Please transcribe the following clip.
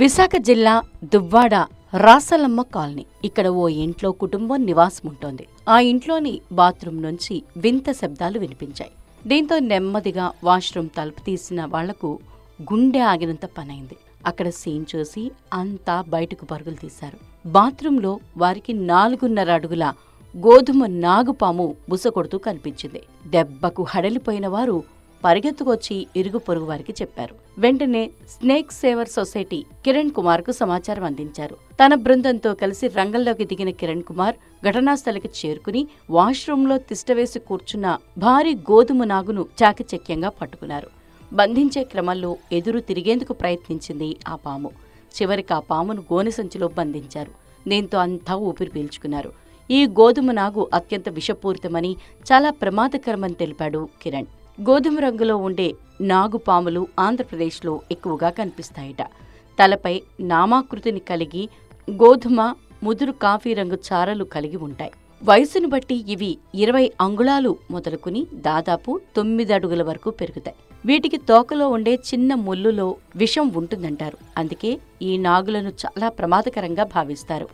విశాఖ జిల్లా దువ్వాడ రాసలమ్మ కాలనీ. ఇక్కడ ఓ ఇంట్లో కుటుంబం నివాసం ఉంటోంది ఆ ఇంట్లోని బాత్రూం నుంచి వింత శబ్దాలు వినిపించాయి. దీంతో నెమ్మదిగా వాష్రూమ్ తలుపు తీసిన వాళ్ళకు గుండె ఆగినంత పనైంది. అక్కడ సీన్ చూసి అంతా బయటకు పరుగులు తీశారు. బాత్రూంలో వారికి నాలుగున్నర అడుగుల గోధుమ నాగుపాము బుసకొడుతూ కనిపించింది. దెబ్బకు హడలిపోయిన వారు పరిగెత్తుకొచ్చి ఇరుగు పొరుగు వారికి చెప్పారు. వెంటనే స్నేక్ సేవర్ సొసైటీ కిరణ్ కుమార్కు సమాచారం అందించారు. తన బృందంతో కలిసి రంగంలోకి దిగిన కిరణ్ కుమార్ ఘటనా స్థలికి చేరుకుని వాష్రూంలో తిష్టవేసి కూర్చున్న భారీ గోధుమ నాగును చాకచక్యంగా పట్టుకున్నారు. బంధించే క్రమంలో ఎదురు తిరిగేందుకు ప్రయత్నించింది ఆ పాము. చివరికి ఆ పామును గోనె సంచిలో బంధించారు. దీంతో అంతా ఊపిరి పీల్చుకున్నారు. ఈ గోధుమ నాగు అత్యంత విషపూరితమని చాలా ప్రమాదకరమని తెలిపాడు కిరణ్. గోధుమ రంగులో ఉండే నాగుపాములు ఆంధ్రప్రదేశ్లో ఎక్కువగా కనిపిస్తాయట. తలపై నామాకృతిని కలిగి గోధుమ ముదురు కాఫీ రంగు చారలు కలిగి ఉంటాయి. వయసును బట్టి ఇవి ఇరవై అంగుళాలు మొదలుకుని దాదాపు తొమ్మిది అడుగుల వరకు పెరుగుతాయి. వీటికి తోకలో ఉండే చిన్న ముల్లులో విషం ఉంటుందంటారు. అందుకే ఈ నాగులను చాలా ప్రమాదకరంగా భావిస్తారు.